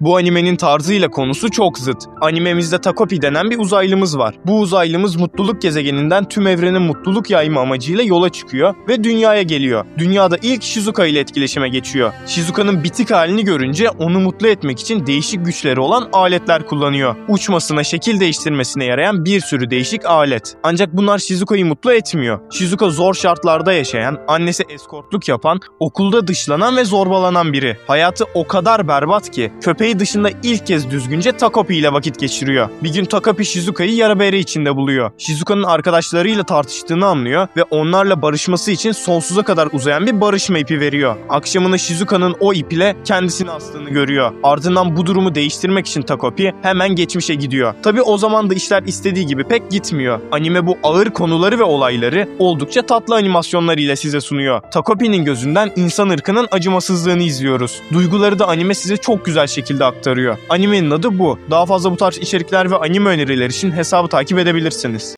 Bu animenin tarzıyla konusu çok zıt. Animemizde Takopi denen bir uzaylımız var. Bu uzaylımız mutluluk gezegeninden tüm evrene mutluluk yayma amacıyla yola çıkıyor ve dünyaya geliyor. Dünyada ilk Shizuka ile etkileşime geçiyor. Shizuka'nın bitik halini görünce onu mutlu etmek için değişik güçleri olan aletler kullanıyor. Uçmasına, şekil değiştirmesine yarayan bir sürü değişik alet. Ancak bunlar Shizuka'yı mutlu etmiyor. Shizuka zor şartlarda yaşayan, annesi eskortluk yapan, okulda dışlanan ve zorbalanan biri. Hayatı o kadar berbat ki köpeği dışında ilk kez düzgünce Takopi ile vakit geçiriyor. Bir gün Takopi Shizuka'yı yara bere içinde buluyor. Shizuka'nın arkadaşlarıyla tartıştığını anlıyor ve onlarla barışması için sonsuza kadar uzayan bir barışma ipi veriyor. Akşamını Shizuka'nın o ip ile kendisini astığını görüyor. Ardından bu durumu değiştirmek için Takopi hemen geçmişe gidiyor. Tabi o zaman da işler istediği gibi pek gitmiyor. Anime bu ağır konuları ve olayları oldukça tatlı animasyonlarıyla size sunuyor. Takopi'nin gözünden insan ırkının acımasızlığını izliyoruz. Duyguları da anime size çok güzel şekilde aktarıyor. Animenin adı bu. Daha fazla bu tarz içerikler ve anime önerileri için hesabı takip edebilirsiniz.